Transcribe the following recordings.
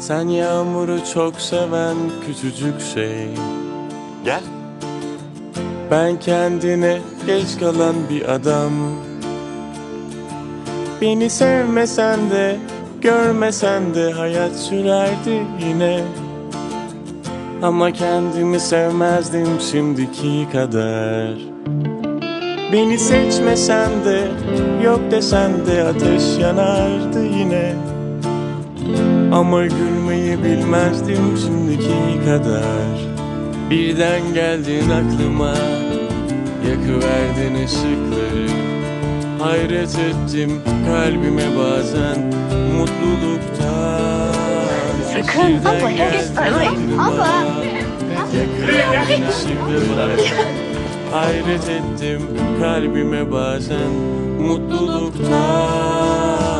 Sen yağmuru çok seven küçücük şey. Gel. Ben kendine geç kalan bir adam. Beni sevmesen de görmesen de hayat sürerdi yine. Ama kendimi sevmezdim şimdiki kadar. Beni seçmesen de yok desen de ateş yanardı yine Ama gülmeyi bilmezdim şimdiki kadar. Birden geldin aklıma Yakıverdin ışıkları. Hayret ettim kalbime bazen Mutluluktan. Sakın, abla. Yakıverdin ışıkları. Hayret ettim kalbime bazen Mutluluktan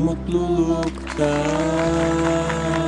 Mutluluktan